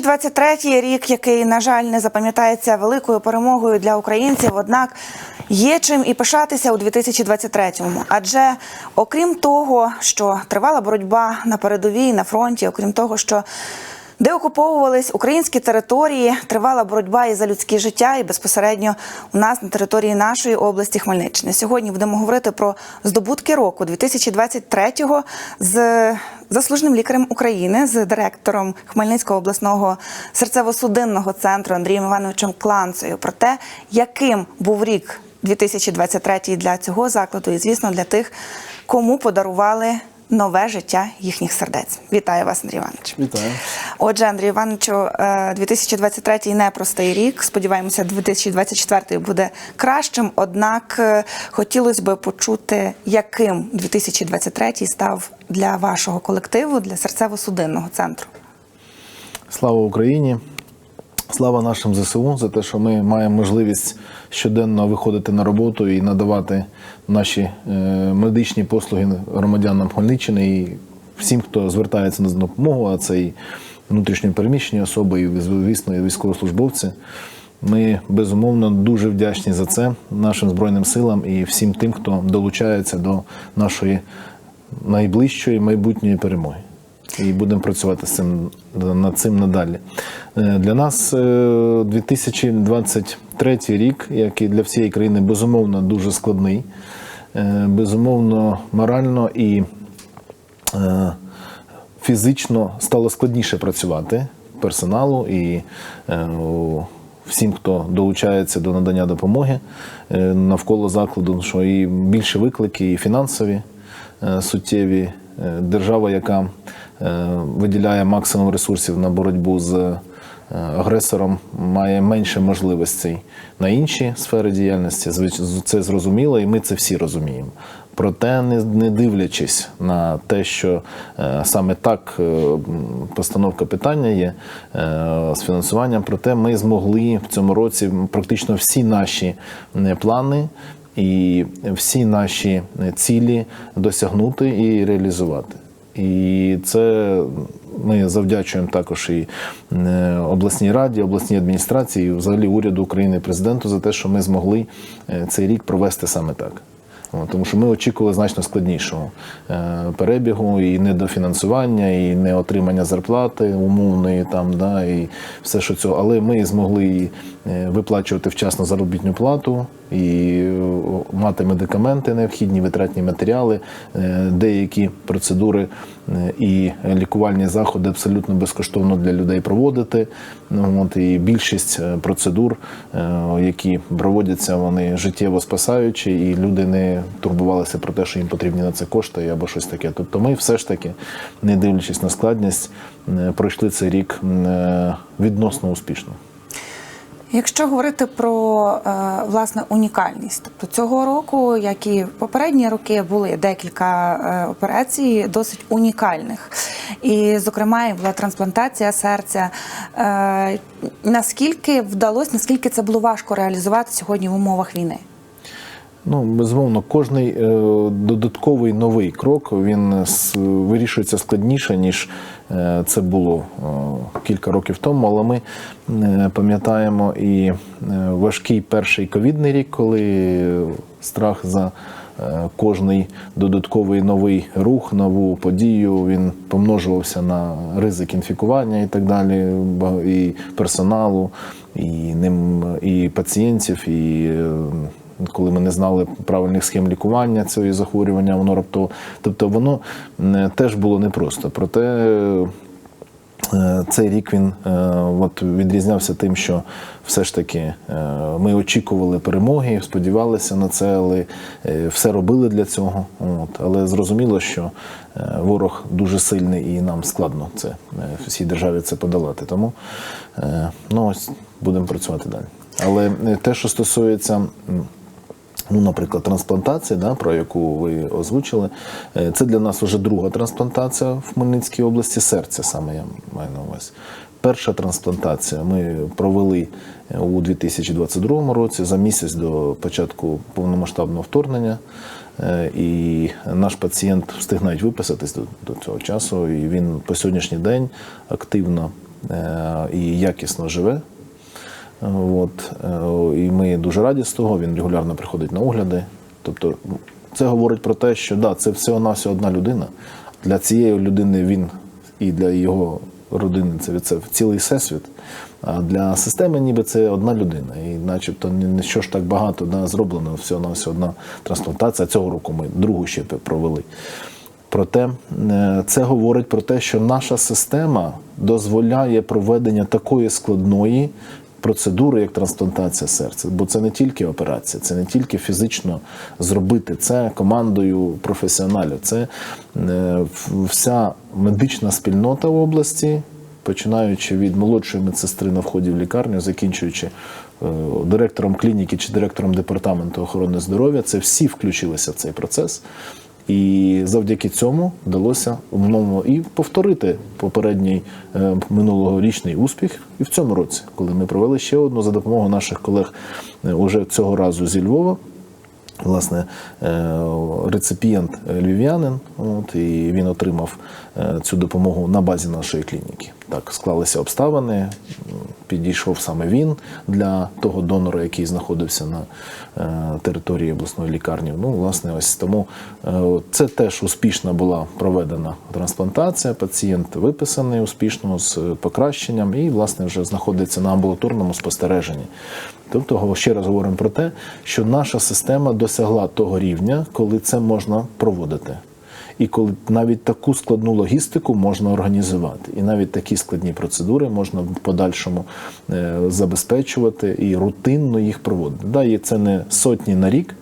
2023 рік, який, на жаль, не запам'ятається великою перемогою для українців, однак є чим і пишатися у 2023-му. Адже окрім того, що тривала боротьба на передовій на фронті, окрім того, що Деокуповувались українські території, тривала боротьба і за людське життя, і безпосередньо у нас на території нашої області Хмельниччини. Сьогодні будемо говорити про здобутки року 2023-го з заслуженим лікарем України, з директором Хмельницького обласного серцево-судинного центру Андрієм Івановичем Кланцею про те, яким був рік 2023 для цього закладу, і звісно для тих, кому подарували нове життя їхніх сердець. Вітаю вас, Андрій Іванович. Вітаю. Отже, Андрій Івановичу, е, 2023 непростий рік. Сподіваємося, 2024 буде кращим. Однак е, хотілося б почути, яким 2023 став для вашого колективу, для серцево-судинного центру. Слава Україні! Слава нашим ЗСУ за те, що ми маємо можливість щоденно виходити на роботу і надавати наші е, медичні послуги громадянам Хмельниччини і всім, хто звертається на допомогу, а це і внутрішньо переміщені особи, і звісно, і військовослужбовці. Ми безумовно дуже вдячні за це нашим збройним силам і всім тим, хто долучається до нашої найближчої майбутньої перемоги. І будемо працювати з цим над цим надалі. Е, Для нас е, 2023 рік, як і для всієї країни, безумовно дуже складний, Е, безумовно, морально і е, фізично стало складніше працювати персоналу і е, всім, хто долучається до надання допомоги е, навколо закладу, що і більше виклики, і фінансові е, суттєві. Е, Держава, яка е, виділяє максимум ресурсів на боротьбу з е, агресором, має менше можливостей на інші сфери діяльності. Це зрозуміло, і ми це всі розуміємо. Проте, не, дивлячись на те, що е, саме так е, постановка питання є е, з фінансуванням, проте ми змогли в цьому році практично всі наші е, плани і всі наші цілі досягнути і реалізувати. І це ми завдячуємо також і е, обласній раді, обласній адміністрації, і взагалі уряду України, президенту за те, що ми змогли е, цей рік провести саме так. Тому що ми очікували значно складнішого е, перебігу і недофінансування, і не отримання зарплати умовної там, да, і все, що цього. Але ми змогли е, виплачувати вчасно заробітну плату і е, мати медикаменти, необхідні витратні матеріали, деякі процедури і лікувальні заходи абсолютно безкоштовно для людей проводити. Ну, От, і більшість е, процедур, е, які проводяться, вони життєво спасаючі, і люди не турбувалися про те, що їм потрібні на це кошти або щось таке. Тобто ми все ж таки, не дивлячись на складність, е, пройшли цей рік е, відносно успішно. Якщо говорити про е, власне унікальність, тобто цього року, як і попередні роки, були декілька е, операцій досить унікальних. І, зокрема, була трансплантація серця. Е, наскільки вдалося, наскільки це було важко реалізувати сьогодні в умовах війни? Ну, безумовно, кожний е, додатковий новий крок він вирішується складніше, ніж е, це було е, кілька років тому. Але ми е, пам'ятаємо і е, важкий перший ковідний рік, коли страх за е, кожний додатковий новий рух, нову подію він помножувався на ризик інфікування і так далі, і персоналу, і ним і пацієнтів, і е, коли ми не знали правильних схем лікування цього захворювання, воно раптово. Тобто воно теж було непросто. Проте е, цей рік він е, от відрізнявся тим, що все ж таки е, ми очікували перемоги, сподівалися на це, але все робили для цього. От. Але зрозуміло, що ворог дуже сильний і нам складно це всій державі це подолати. Тому ну, ось будемо працювати далі. Але те, що стосується. Ну, наприклад, трансплантація, да, про яку ви озвучили, е, це для нас вже друга трансплантація в Хмельницькій області серця, саме я маю на увазі. Перша трансплантація ми провели е, у 2022 році за місяць до початку повномасштабного вторгнення. Е, І наш пацієнт встиг навіть виписатись до, цього часу, і він по сьогоднішній день активно і якісно живе. От, е, і ми дуже раді з того, він регулярно приходить на огляди. Тобто, це говорить про те, що да, це всього-навсього одна людина. Для цієї людини він і для його родини це, це цілий всесвіт. А для системи ніби це одна людина. І начебто не, не що ж так багато да, зроблено, всього-навсього одна трансплантація. Цього року ми другу ще провели. Проте е, це говорить про те, що наша система дозволяє проведення такої складної процедури, як трансплантація серця. Бо це не тільки операція, це не тільки фізично зробити це командою професіоналів. Це е, вся медична спільнота в області, починаючи від молодшої медсестри на вході в лікарню, закінчуючи е, директором клініки чи директором департаменту охорони здоров'я, це всі включилися в цей процес. І завдяки цьому вдалося умовно і повторити попередній е, минулогорічний успіх і в цьому році, коли ми провели ще одну за допомогою наших колег е, уже цього разу зі Львова. Власне, е, реципієнт львів'янин, от, і він отримав цю допомогу на базі нашої клініки. Так склалися обставини. Підійшов саме він для того донора, який знаходився на е, території обласної лікарні. Ну, власне, ось тому е, це теж успішно була проведена трансплантація. Пацієнт виписаний успішно з покращенням і, власне, вже знаходиться на амбулаторному спостереженні. Тобто, ще раз говоримо про те, що наша система досягла того рівня, коли це можна проводити. І коли навіть таку складну логістику можна організувати, і навіть такі складні процедури можна в подальшому е, забезпечувати і рутинно їх проводити. Да, і це не сотні на рік,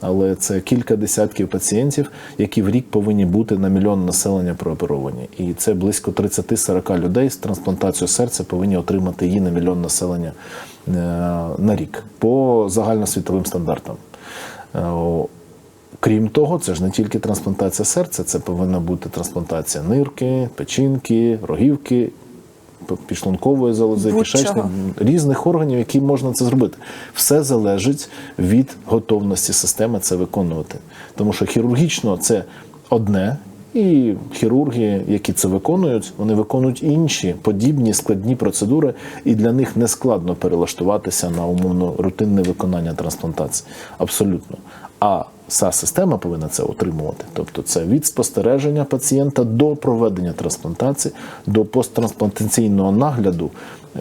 але це кілька десятків пацієнтів, які в рік повинні бути на мільйон населення прооперовані. І це близько 30-40 людей з трансплантацією серця повинні отримати її на мільйон населення е, на рік по загальносвітовим стандартам. Крім того, це ж не тільки трансплантація серця, це повинна бути трансплантація нирки, печінки, рогівки, п- підшлункової залози, кишечник, різних органів, які можна це зробити. Все залежить від готовності системи це виконувати. Тому що хірургічно це одне. І хірурги, які це виконують, вони виконують інші подібні складні процедури, і для них не складно перелаштуватися на умовно рутинне виконання трансплантації. Абсолютно. А вся система повинна це отримувати. Тобто, це від спостереження пацієнта до проведення трансплантації, до посттрансплантаційного нагляду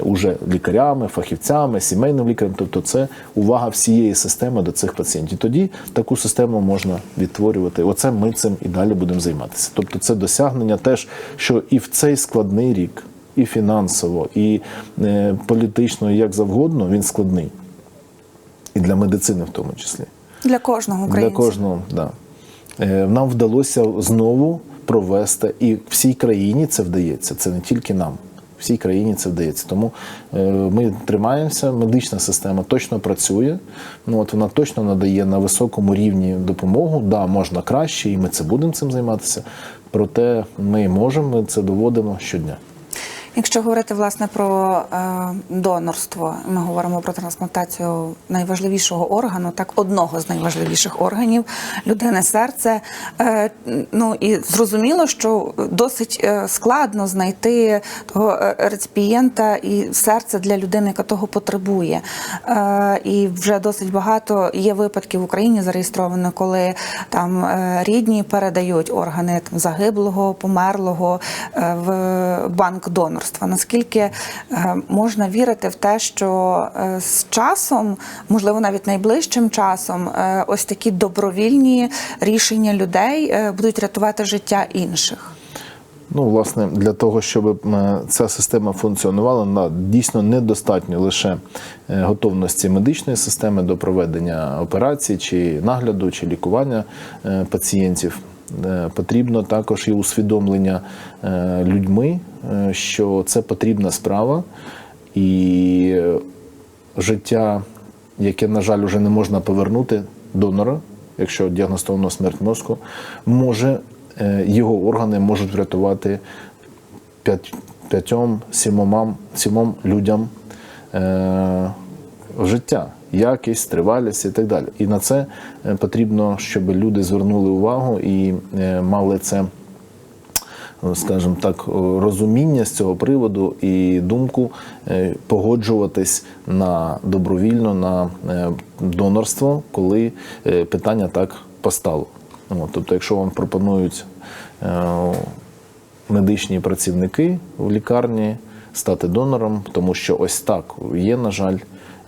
уже лікарями, фахівцями, сімейним лікарем. Тобто, це увага всієї системи до цих пацієнтів. Тоді таку систему можна відтворювати. Оце ми цим і далі будемо займатися. Тобто, це досягнення теж, що і в цей складний рік, і фінансово, і е, політично, і як завгодно, він складний. І для медицини в тому числі. Для кожного українця. Для кожного, да. Е, Нам вдалося знову провести, і всій країні це вдається. Це не тільки нам. Всій країні це вдається. Тому е, ми тримаємося, медична система точно працює. Ну, от вона точно надає на високому рівні допомогу. Да, можна краще, і ми це будемо цим займатися. Проте ми можемо, ми це доводимо щодня. Якщо говорити власне про е, донорство, ми говоримо про трансплантацію найважливішого органу, так одного з найважливіших органів людини серце. Е, ну і зрозуміло, що досить е, складно знайти того реципієнта і серце для людини, яка того потребує. І вже досить багато є випадків в Україні зареєстровано, коли там рідні передають органи там, загиблого, померлого в банк донорства. Наскільки е, можна вірити в те, що е, з часом, можливо, навіть найближчим часом, е, ось такі добровільні рішення людей будуть рятувати життя інших? Ну, власне, для того, щоб ця система функціонувала, на дійсно недостатньо лише готовності медичної системи до проведення операцій, чи нагляду, чи лікування пацієнтів. Е, Потрібно також і усвідомлення е, людьми, е, що це потрібна справа, і життя, яке, на жаль, вже не можна повернути донора, якщо діагностовано смерть мозку, може його органи можуть врятувати п'ять- п'ятьом, сімом людям е, життя, якість, тривалість і так далі. І на це е, потрібно, щоб люди звернули увагу і е, мали це скажімо так, розуміння з цього приводу і думку е, погоджуватись на добровільно на е, донорство, коли е, питання так постало. Тобто, якщо вам пропонують е, медичні працівники в лікарні стати донором, тому що ось так є, на жаль,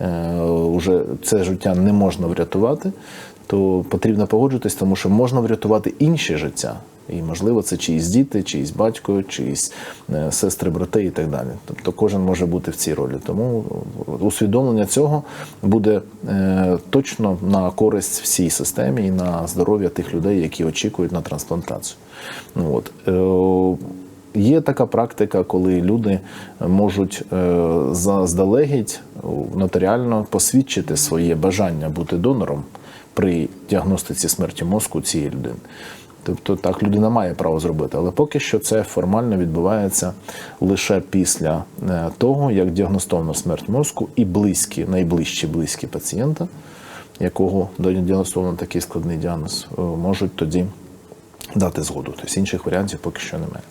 е, уже це життя не можна врятувати, то потрібно погоджуватись, тому що можна врятувати інші життя. І, можливо, це чиїсь діти, чиїсь батько, чиїсь е, сестри, брати і так далі. Тобто кожен може бути в цій ролі. Тому усвідомлення цього буде е, точно на користь всій системі і на здоров'я тих людей, які очікують на трансплантацію. Ну, от. Є така практика, коли люди можуть е, заздалегідь нотаріально посвідчити своє бажання бути донором при діагностиці смерті мозку цієї людини. Тобто так людина має право зробити, але поки що це формально відбувається лише після е, того, як діагностовано смерть мозку і близькі, найближчі близькі пацієнта, якого діагностовано такий складний діагноз, е, можуть тоді дати згоду. Тобто інших варіантів поки що немає.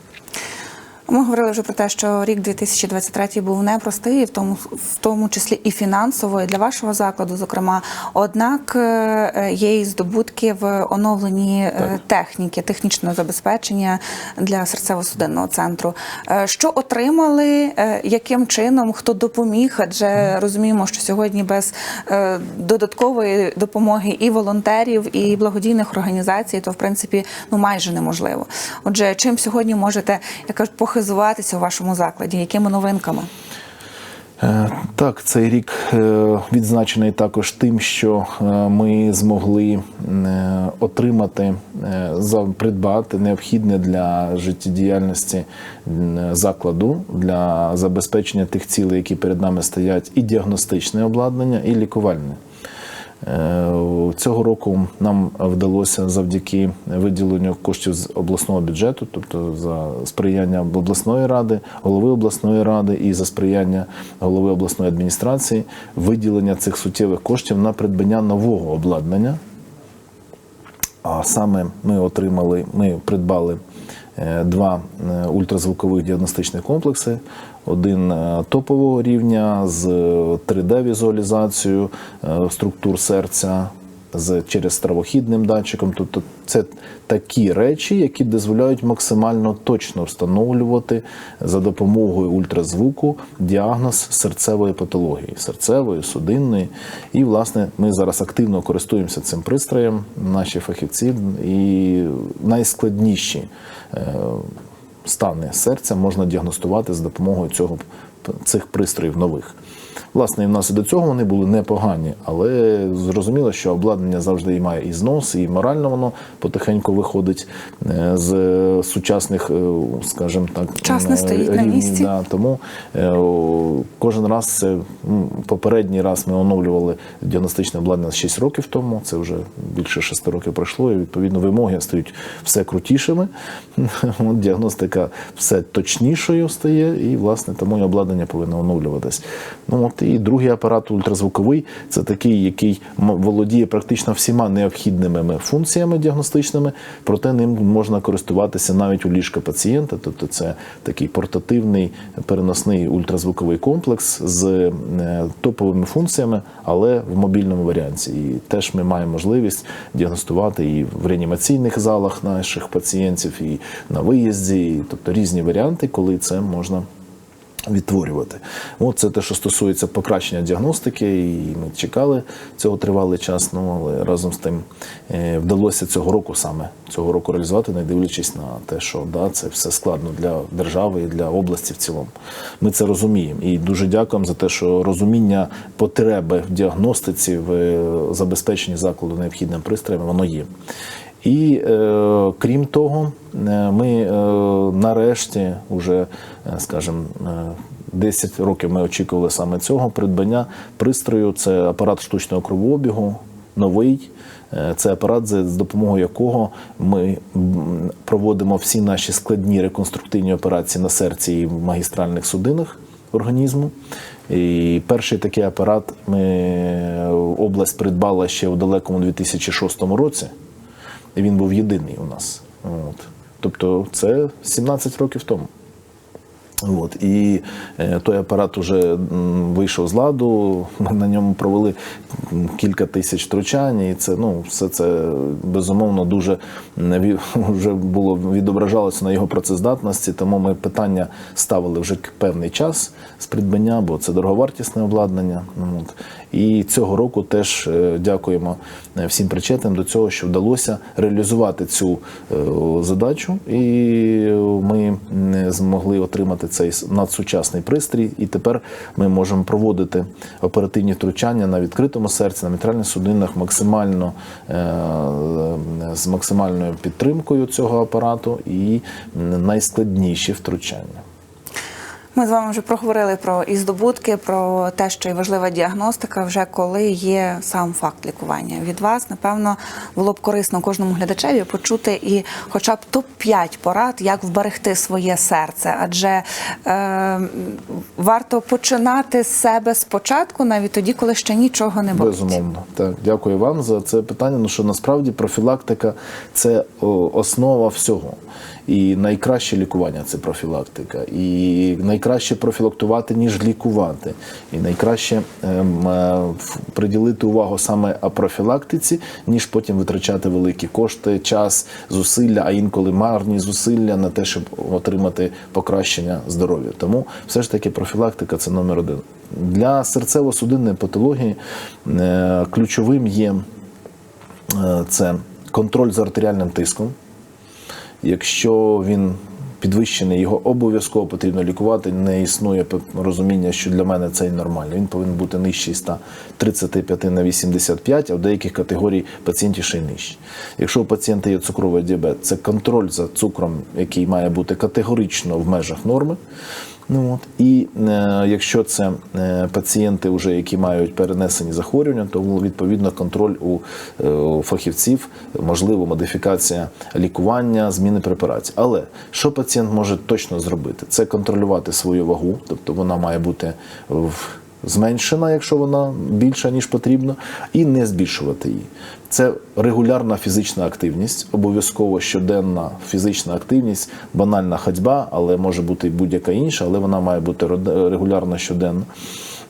Ми говорили вже про те, що рік 2023 був непростий, в тому в тому числі і фінансово, і для вашого закладу, зокрема. Однак е, є і здобутки в оновленні е, Так. техніки, технічного забезпечення для серцево-судинного центру. Е, Що отримали, яким чином, хто допоміг? Адже розуміємо, що сьогодні без додаткової допомоги і волонтерів, і благодійних організацій, то в принципі ну майже неможливо. Отже, чим сьогодні можете як кажуть, похизуватися у вашому закладі? Якими новинками? Е, Так, цей рік е, відзначений також тим, що е, ми змогли отримати, придбати необхідне для життєдіяльності закладу для забезпечення тих цілей, які перед нами стоять, і діагностичне обладнання, і лікувальне. Е, Цього року нам вдалося завдяки виділенню коштів з обласного бюджету, тобто за сприяння обласної ради, голови обласної ради і за сприяння голови обласної адміністрації, виділення цих суттєвих коштів на придбання нового обладнання. А саме ми отримали, ми придбали е, два е, ультразвукових діагностичних комплекси. Один е, топового рівня з 3D-візуалізацією е, структур серця з через стравохідним датчиком. Тобто це такі речі, які дозволяють максимально точно встановлювати за допомогою ультразвуку діагноз серцевої патології, серцевої, судинної. І, власне, ми зараз активно користуємося цим пристроєм, наші фахівці, і найскладніші е, стани серця можна діагностувати за допомогою цього цих пристроїв нових. Власне, і в нас і до цього вони були непогані, але зрозуміло, що обладнання завжди і має і знос, і морально воно потихеньку виходить е, з сучасних, е, скажімо так, Час не е, стоїть на рівнів, місці. Да, тому кожен раз це попередній раз ми оновлювали діагностичне обладнання 6 років тому. Це вже більше 6 років пройшло, і відповідно вимоги стають все крутішими. От, діагностика все точнішою стає, і власне тому і обладнання повинно оновлюватись. Ну от і другий апарат ультразвуковий це такий, який володіє практично всіма необхідними функціями діагностичними, проте ним можна користуватися навіть у ліжка пацієнта. Тобто це такий портативний переносний ультразвуковий комплекс з е, топовими функціями, але в мобільному варіанті. І теж ми маємо можливість діагностувати і в реанімаційних залах наших пацієнтів, і на виїзді, тобто різні варіанти, коли це можна відтворювати. От це те, що стосується покращення діагностики, і ми чекали цього тривалий час. Ну але разом з тим е, вдалося цього року саме цього року реалізувати, не дивлячись на те, що да, це все складно для держави і для області в цілому. Ми це розуміємо і дуже дякуємо за те, що розуміння потреби в діагностиці, в е, забезпеченні закладу необхідним пристроями, воно є. І е, крім того, е, ми е, нарешті, уже, е, скажімо, е, 10 років ми очікували саме цього придбання пристрою. Це апарат штучного кровообігу, новий. Е, Це апарат, з допомогою якого ми проводимо всі наші складні реконструктивні операції на серці і в магістральних судинах організму. І перший такий апарат ми е, область придбала ще у далекому 2006 році. Він був єдиний у нас. От. Тобто це 17 років тому. От. І е, той апарат вже вийшов з ладу. Ми на ньому провели кілька тисяч втручань, і це ну все це безумовно дуже вже було відображалося на його працездатності. Тому ми питання ставили вже певний час з придбання, бо це дороговартісне обладнання. От. І цього року теж е, дякуємо е, всім причетним до цього, що вдалося реалізувати цю е, задачу, і ми змогли отримати цей надсучасний пристрій. І тепер ми можемо проводити оперативні втручання на відкритому серці, на мітральних судинах максимально з максимальною підтримкою цього апарату і найскладніші втручання. Ми з вами вже проговорили про і здобутки, про те, що і важлива діагностика, вже коли є сам факт лікування. Від вас, напевно, було б корисно кожному глядачеві почути і хоча б топ-5 порад, як вберегти своє серце. Адже е, варто починати з себе спочатку, навіть тоді, коли ще нічого не болить. Безумовно, так дякую вам за це питання. Ну що насправді профілактика це основа всього. І найкраще лікування це профілактика. І найкраще профілактувати, ніж лікувати. І найкраще ем, е, приділити увагу саме профілактиці, ніж потім витрачати великі кошти, час, зусилля, а інколи марні зусилля на те, щоб отримати покращення здоров'я. Тому все ж таки профілактика це номер один. Для серцево-судинної патології е, ключовим є е, це контроль за артеріальним тиском. Якщо він підвищений, його обов'язково потрібно лікувати. Не існує розуміння, що для мене це і нормально. Він повинен бути нижчий 135 на 85, а в деяких категорій пацієнтів ще й нижчий. Якщо у пацієнта є цукровий діабет, це контроль за цукром, який має бути категорично в межах норми. Ну, от. І е, якщо це е, пацієнти, вже, які мають перенесені захворювання, то відповідно контроль у, е, фахівців, можливо, модифікація лікування, зміни препарацій. Але що пацієнт може точно зробити? Це контролювати свою вагу, тобто вона має бути в зменшена, якщо вона більша ніж потрібно, і не збільшувати її. Це регулярна фізична активність, обов'язково щоденна фізична активність, банальна ходьба, але може бути будь-яка інша, але вона має бути регулярна щоденно.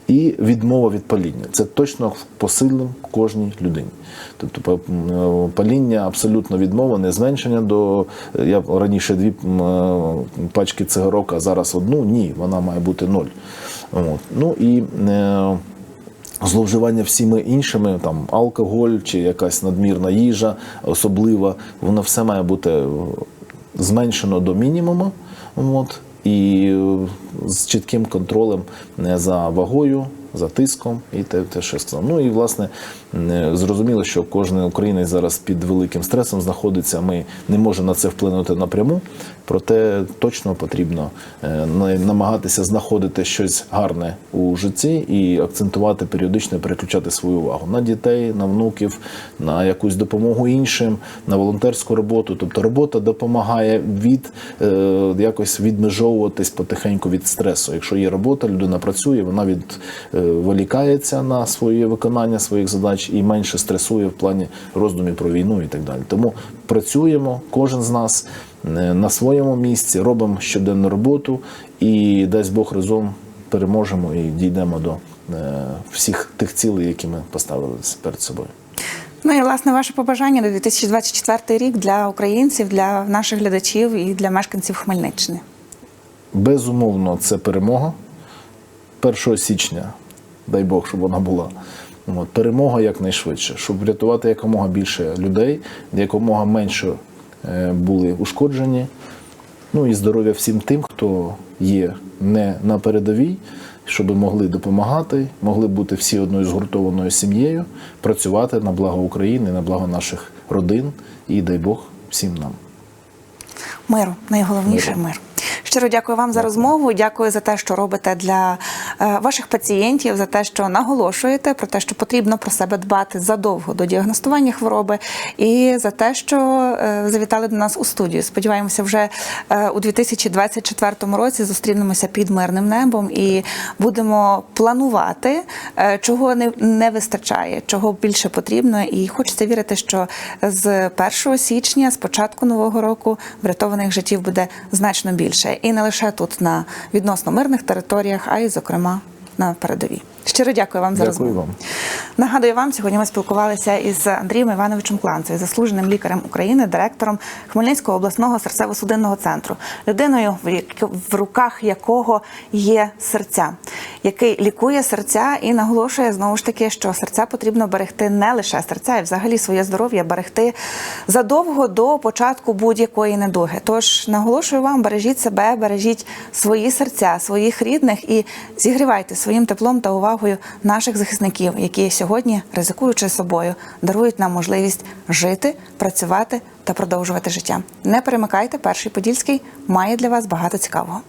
І відмова від паління. Це точно посильним кожній людині. Тобто е, паління абсолютно відмова, не зменшення до я раніше дві е, пачки цигарок, а зараз одну. Ні, вона має бути ноль. От. Ну і е, зловживання всіми іншими, там алкоголь чи якась надмірна їжа, особлива, воно все має бути е, зменшено до мінімуму. От, і е, з чітким контролем не за вагою, за тиском і те, те, що я сказав. Ну і власне е, зрозуміло, що кожен українець зараз під великим стресом знаходиться. Ми не можемо на це вплинути напряму, проте точно потрібно е, намагатися знаходити щось гарне у житті і акцентувати періодично переключати свою увагу на дітей, на внуків, на якусь допомогу іншим, на волонтерську роботу. Тобто робота допомагає від е, якось відмежовуватись потихеньку від стресу. Якщо є робота, людина працює, вона від вилікається на своє виконання своїх задач і менше стресує в плані роздумів про війну і так далі. Тому працюємо, кожен з нас е, на своєму місці, робимо щоденну роботу і дасть Бог разом переможемо і дійдемо до е, всіх тих цілей, які ми поставили перед собою. Ну і власне ваше побажання на 2024 рік для українців, для наших глядачів і для мешканців Хмельниччини. Безумовно, це перемога 1 січня. Дай Бог, щоб вона була. От, перемога якнайшвидше, щоб врятувати якомога більше людей, якомога менше е, були ушкоджені. Ну і здоров'я всім тим, хто є не на передовій, щоб могли допомагати, могли бути всі одною згуртованою сім'єю, працювати на благо України, на благо наших родин і дай Бог всім нам. Миру, найголовніше Миру. мир. Щиро дякую вам за розмову. Дякую за те, що робите для ваших пацієнтів за те, що наголошуєте про те, що потрібно про себе дбати задовго до діагностування хвороби, і за те, що е, завітали до нас у студію. Сподіваємося, вже е, у 2024 році зустрінемося під мирним небом і будемо планувати, е, чого не вистачає, чого більше потрібно. І хочеться вірити, що з 1 січня, з початку нового року, врятованих життів буде значно більше, і не лише тут на відносно мирних територіях, а й зокрема на передовій. Щиро дякую вам за Дякую розмову. вам. Нагадую вам, сьогодні ми спілкувалися із Андрієм Івановичем Кланцевим, заслуженим лікарем України, директором Хмельницького обласного серцево-судинного центру, людиною, в руках якого є серця, який лікує серця і наголошує знову ж таки, що серця потрібно берегти не лише серця, а взагалі своє здоров'я берегти задовго до початку будь-якої недуги. Тож наголошую вам, бережіть себе, бережіть свої серця, своїх рідних і зігрівайте своїм теплом та увагою наших захисників, які сьогодні, ризикуючи собою, дарують нам можливість жити, працювати та продовжувати життя. Не перемикайте, перший подільський має для вас багато цікавого.